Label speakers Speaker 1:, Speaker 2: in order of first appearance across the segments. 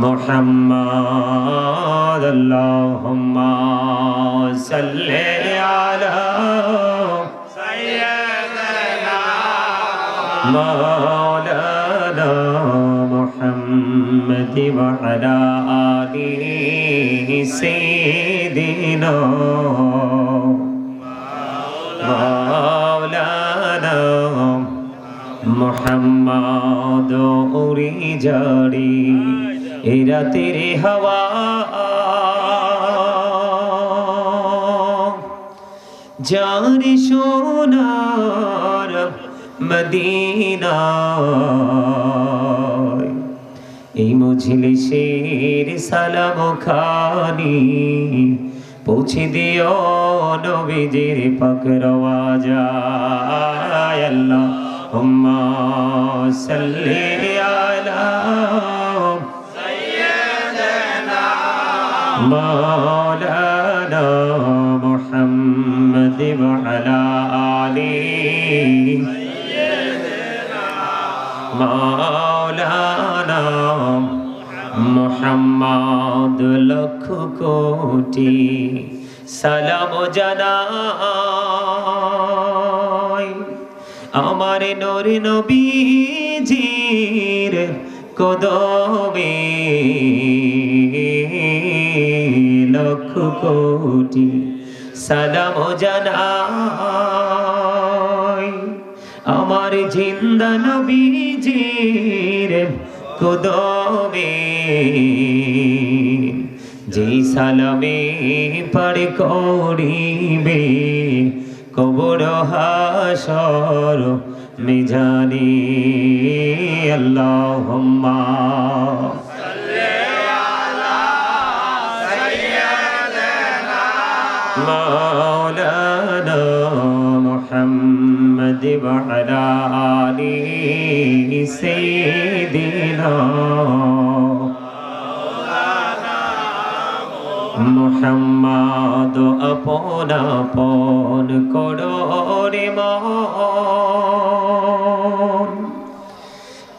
Speaker 1: محمد اللهم صل على سيدنا مولانا محمد وعلى آله سيدنا مولانا محمد أري جاري এ রাতের হাওয়া। জারি সোনার মদিনা এই মজলিসের সালাম খানি পৌঁছে দিও নবীজির পাকরওয়া যায় আল্লাহ হুম্মা সাল্লি আলা مولانا محمد وعلى آله مولانا মোহাম্মদ লক্ষ কোটি সালাম জানাই আমার নর নবীজির কদমে লক্ষ কোটি সালাম জানাই। আমার জিন্দা নবীজির কদমে যেই সালামে পার করিবে, কবর হাসর মিজানি, আল্লাহুম্মা محمد وعلى آله سيدنا মোহাম্মদ আপন আপন করোরে মন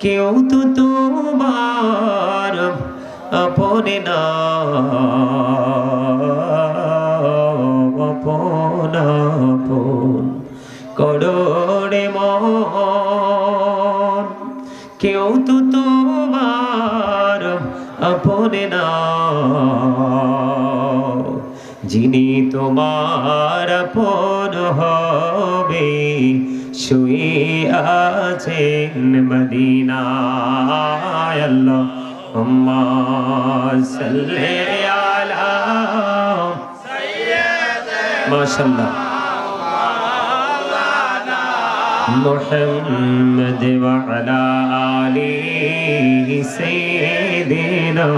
Speaker 1: কেউ তো তোমার আপনে না আপনে না যিনি তোমার আপন হবে শুয়ে আছেন মদিনায়। আল্লাহ হুম্মা محمد وعلى آله سيدنا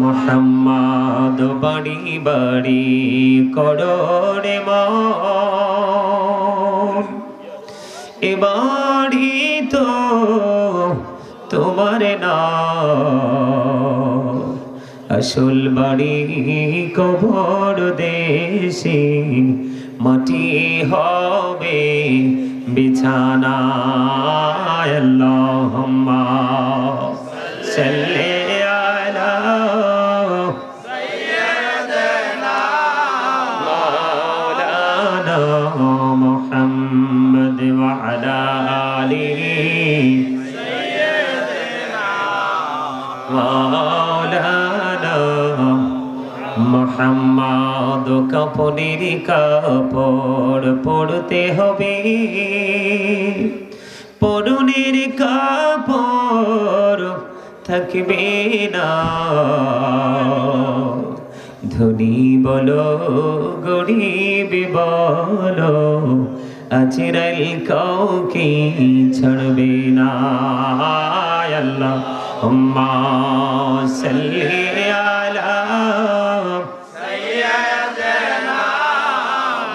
Speaker 1: মোহাম্মদ বাড়ি বাড়ি করোরে মন এ বাড়ি তো তোমার না আসল বাড়ি কবর দেশে মাটি হবে বিছানা। কাপড়ের কাপড় পড়তে হবে। পরনের কাপড় থাকবে না। ধনী বলো, গরিব বলো, আজরাইল কাউকে ছাড়বে না। আল্লাহ সাল্লি আলা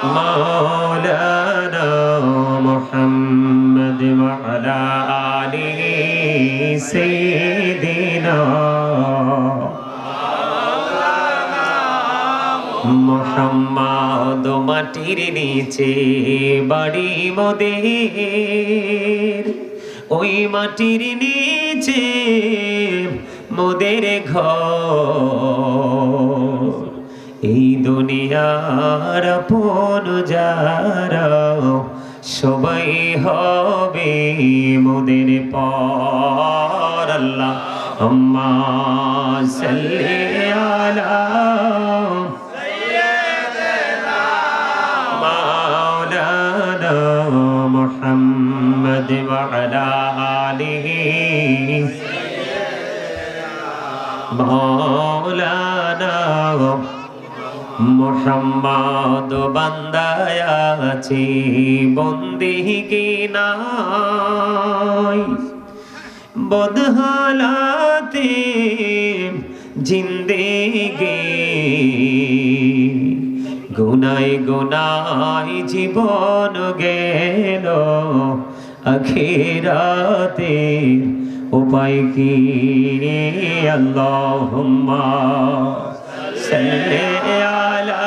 Speaker 1: مولانا محمد وعلى آله سيدنا মোহাম্মদ মাটির নিচে বাড়ি মোদের ওই মাটির নিচে মোদের ঘর এই দুনিয়ার আপন যারা সবাই হবে মোদের পর আল্লাহ। আম্মা সাল্লি আলা মাওলানা মুহাম্মদ ওয়া আলা আলিহি। মাওলানা মোহাম্মদ বান্দায় আছি, বন্দি কি নাই? বদহালাতে জিন্দেগে। গুনাই গুনাই জীবন গেল, আখেরাতে উপায় কি? আল্লাহুম্মা সাল্লি আলা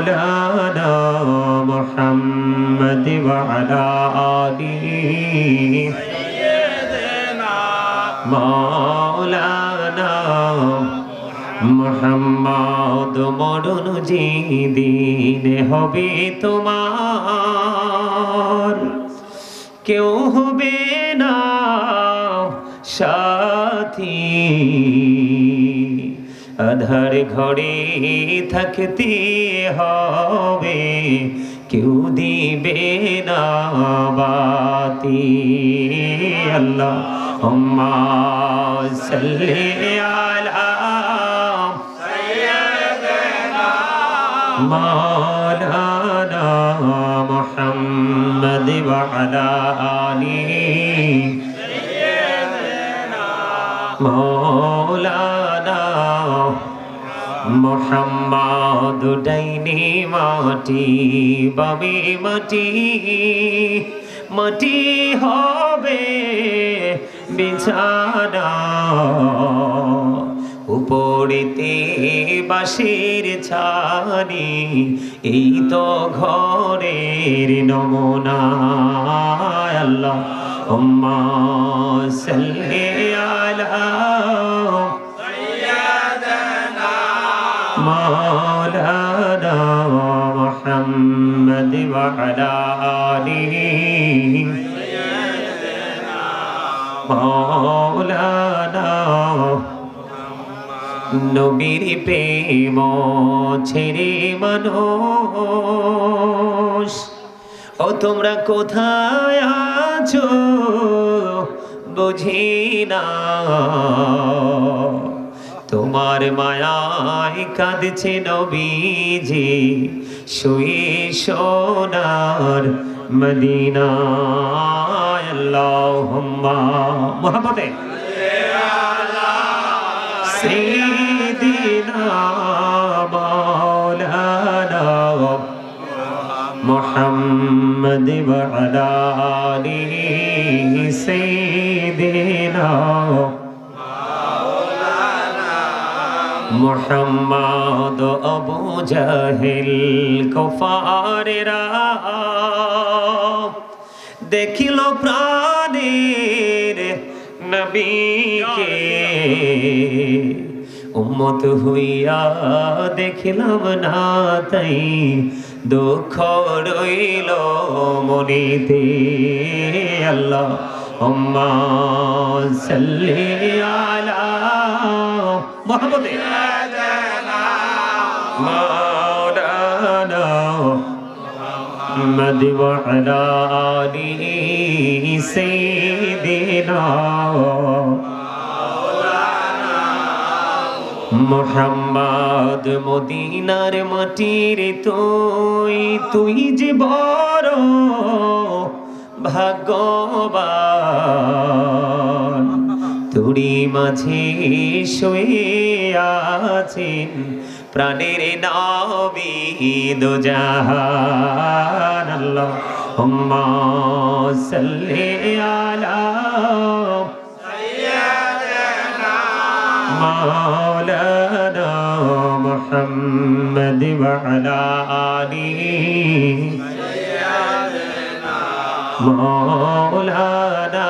Speaker 1: مولانا محمد وعلى آله مولانا মোহাম্মদ মরণ দিন হবে তোমার কেউ হবে না সাথী। আধার ঘরে থাকতে হবে, কেউ দিবে না বাতি। আল্লাহ হম্মা সাল্লি আলা সাইয়্যিদিনা মাওলানা মুহাম্মদ ওয়া আলা মোহাম্মদ ডাইনি মাটি বামে মাটি মাটি হবে বিছানা। উপরেতে বাঁশের ছানি, এই তো ঘরের নমুনা। আল্লাহ উম্মা সাল্লি আলা مولانا محمد وعلى آله مولانا নবীর প্রেম ছেড়ে মানুষ ও তোমরা কোথায় আছো বুঝি না তোমার মায়ায় কাঁদছে নবীজি শুয়ে সোনার মদিনায় আল্লাহুম্মা মোহাম্মদে سيدنا مولانا محمد وعلى آله سيدنا মোহাম্মদ আবু জাহেল কফারেরা। দেখিল প্রাণের নবীকে। উম্মত হইয়া দেখিলাম না তাই দুঃখ রইল মনিতে। আল্লাহ সাল্লি আলা মোহাম্মদে مولانا محمد وعلى آله سيدنا মোহাম্মদ মদিনার মাটির তুই তুই যে বড় ভাগ্যবান তুড়ি মাঝে শুয়ে আছেন, প্রাণের নবী দুজাহান আল্লাহুম্মা সাল্লি আলা সাইয়্যিদানা মাওলানা মুহাম্মদ ওয়া আলা আলিহি সাইয়্যিদানা মাওলানা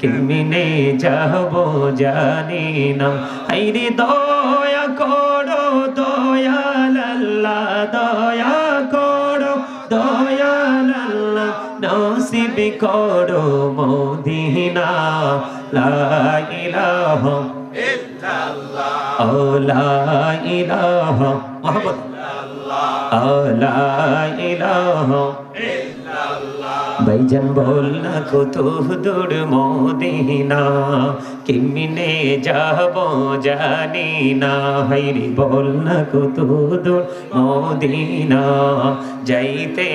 Speaker 1: কেমনে যাব জানি না। রে দয়া করো দয়াল আল্লাহ দয়া করো দয়াল আল্লাহ নসিব করো মদিনা। লা ইলাহা ও লা ইলাহা মুহাম্মদ। ও লা ইলাহা ভাইজান বল না কত দূর মদিনা, কেমনে যাব জানি না। হাইরি বল না কত দূর মদিনা, যাইতে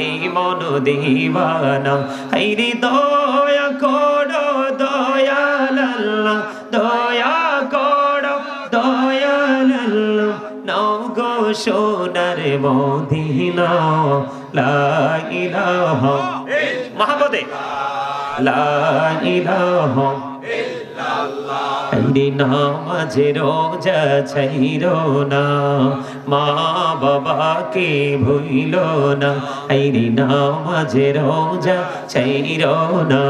Speaker 1: এই মন দিবানা। হাইরি দয়া করো দয়াল আল্লাহ দয়া করো দয়াল আল্লাহ নাও গো সোনার মদিনা, লা ইলাহা লা ইলাহা রোজা ছাইর না। মা বাবাকে ভুইল না। হাইরে নামাজে রোজা ছাইর না।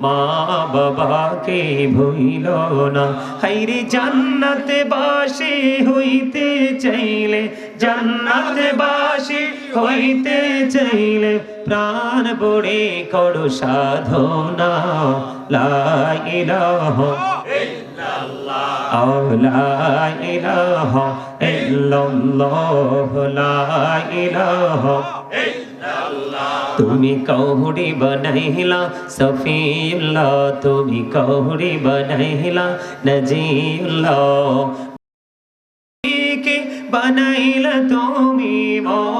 Speaker 1: মা বাবাকে ভুইল না। হাইরে জান্নাতে বাসি হইতে চাইলে, জান্নাতে বাসি হইতে চাইলে প্রাণ বড়ে করো সাধনা। লা ইলাহা আও লা ইলাহা ইল্লাল্লাহ। লা তুমি কৌড়ি বনাইলা, সফিউল্লাহ। তুমি কৌড়ি বনাইলা, নজিউল্লাহ। বানাইলা তুমি নবীকে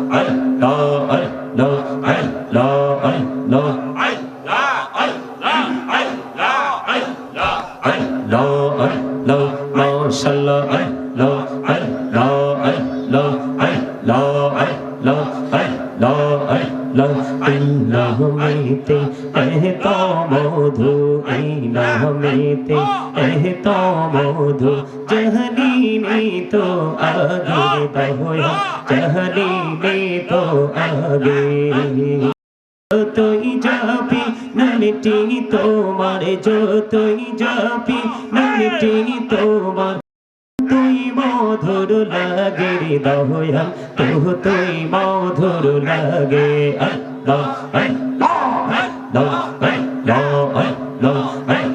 Speaker 1: ইলাহমেতে এহত মধু জহনি নে তো আগে দহয়া জহনি নে তো আগে যতই যাবি নামটি তোমার, যতই যাবি নামটি তোমার। তুই মধুর লাগে রে দহয়া তো তুই মধুর লাগে আল্লাহ আল্লাহ আল্লাহ আল্লাহ আল্লাহ।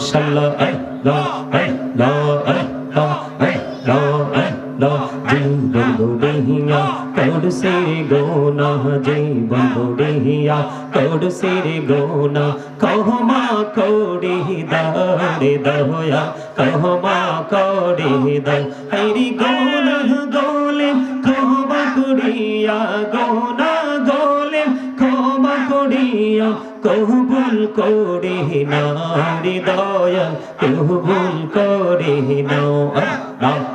Speaker 1: সাল্লা, আই, ল আই ল আই ল আই ল আই, ল যেই বন্ধু দেহিয়া কৌড সে গোনা যেই বন্ধু দেহিয়া কৌড সে গোনা কহমা কৌড়ি দাড়ে দহয়া কহমা কৌড়ি দাড়ি গোনা গোলে কহমা কুড়িয়া গোনা কবুল করে নারী দয়া কবুল করে নাও।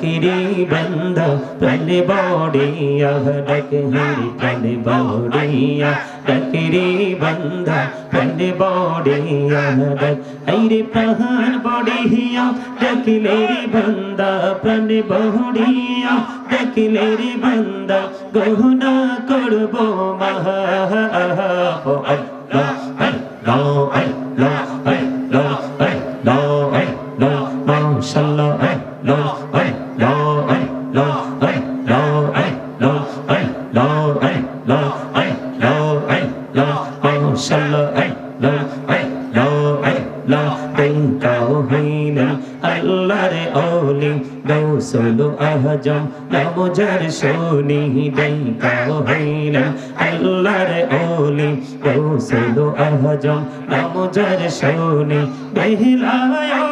Speaker 1: ডাকে রে বন্ধা প্রাণে বড়িয়া ডাকে হরি প্রাণে বড়িয়া ডাকে রে বন্ধা প্রাণে বড়িয়া ডাক এই রে প্রাণ বড়িয়া ডাকিলে রে বন্ধা প্রাণে বড়িয়া ডাকিলে রে বন্ধা গহনা করব মহা আল্লাহ আল্লাহ আল্লাহ আল্লাহ আল্লাহ আল্লাহ মাশাআল্লাহ সলো আহজম নবজার সোনি দেইকাও হইলা আল্লাহর ওলি গৌসলো আহজম নবজার সোনি বেহিলায়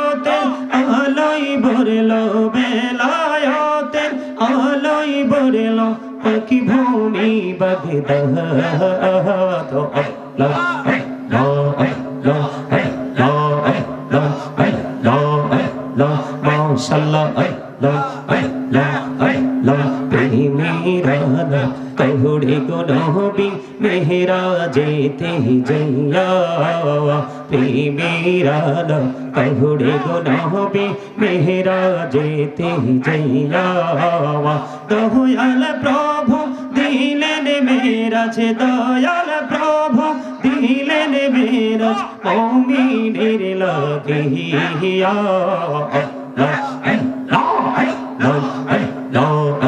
Speaker 1: ভরল বেলায়তের আলোয় ভরল পাখি ভূমি বাগদাদ মাশাল্লাহ উড়ে গো নবী মেহরা যেতে যাইয়া প্রেমের আলো কহুড়ে গো নবী মেহরা যেতে যাইয়া দহুয়াল প্রভু দিলেন মেরাজ, দয়াল প্রভু দিলেন মেরাজ, মমিনের লাগিয়া লা লা লা লা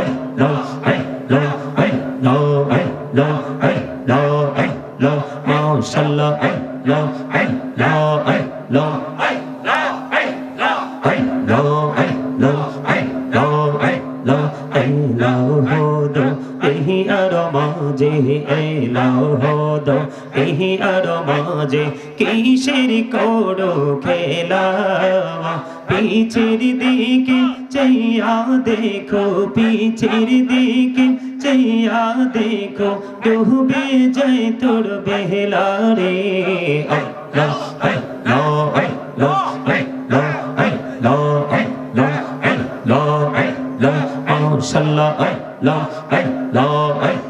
Speaker 1: সাল্লাহ লা লা লা মাঝে এলাও হদ এই আর মাঝে কিসের করো খেলা পিছের দিকে চাইয়া দেখো পিছের দিকে চাইয়া দেখো ডুবে যাই তোর বেহলা রে la la la la la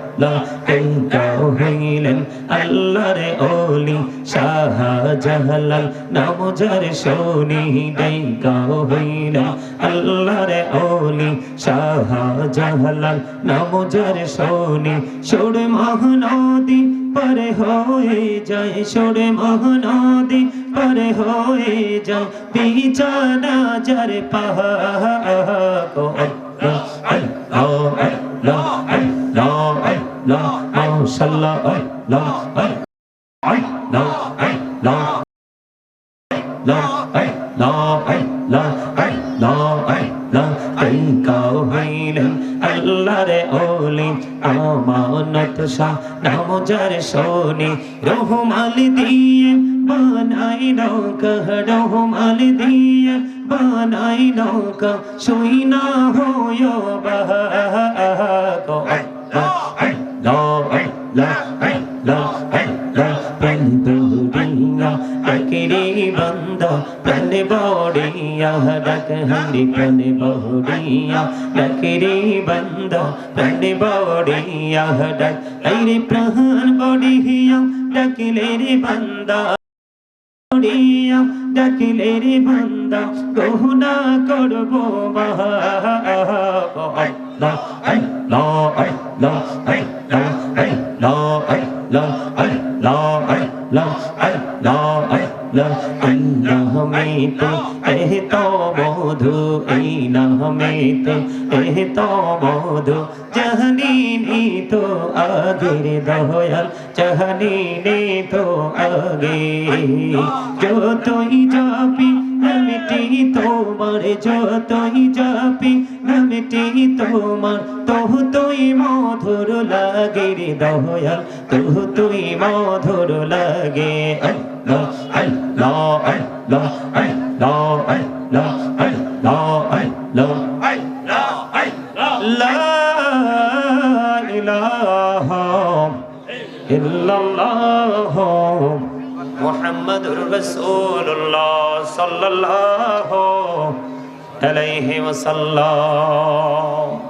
Speaker 1: আল্লাহ তেঙ্কাও হইলেন আল্লাহর ওলি শাহ জাহালাল নাম যার শোনি তেঙ্কাও হইলেন আল্লাহর ওলি শাহ জাহালাল নাম যার শোনি সুর মহানদী পরে হয়ে যায় সুরে মহানদী পরে হয়ে যায় বিছানা যার পাহা আল্লাহ আল্লাহ আল্লাহ আল্লাহ আল্লাহ মাশাআল্লাহ আল্লাহ আল্লাহ আল্লাহ আল্লাহ আল্লাহ আল্লাহ আল্লাহ আল্লাহ তেঙ্কাও হইলেন আল্লাহর ওলি, আমানত শাহ, নাম যার শোনি, রহমাল দিয়ে বানাই নৌকা, রহমাল দিয়ে বানাই নৌকা, শুই না হয় বাহা दूरिया तकरे बंदा पल बोरिया रख हरी पल बोरिया तकरे बंदा पल बोरिया रख हरे प्रहन बोरिया डकले रे बंदा করিয়া ডাকিলে রে বান্দা গহনা করব মহা لا لا لا اللہ میں تو اہ تو مودھو اللہ میں تو اہ تو مودھو চাহনি তো আগের দয়াল চাহনি তো আগে যতই যাবি আমি তোমার যতই যাবি নামটি তোমার তহু তুই মধুর লাগে রে দয়াল তহু তুই মধুর লাগে আল্লাহ আল্লাহ আল্লাহ আল্লাহ আল্লাহ আল্লাহ আল্লাহ লা ইলাহা ইল্লাল্লাহ মুহাম্মাদুর রাসূলুল্লাহ সাল্লাল্লাহু আলাইহি ওয়াসাল্লাম।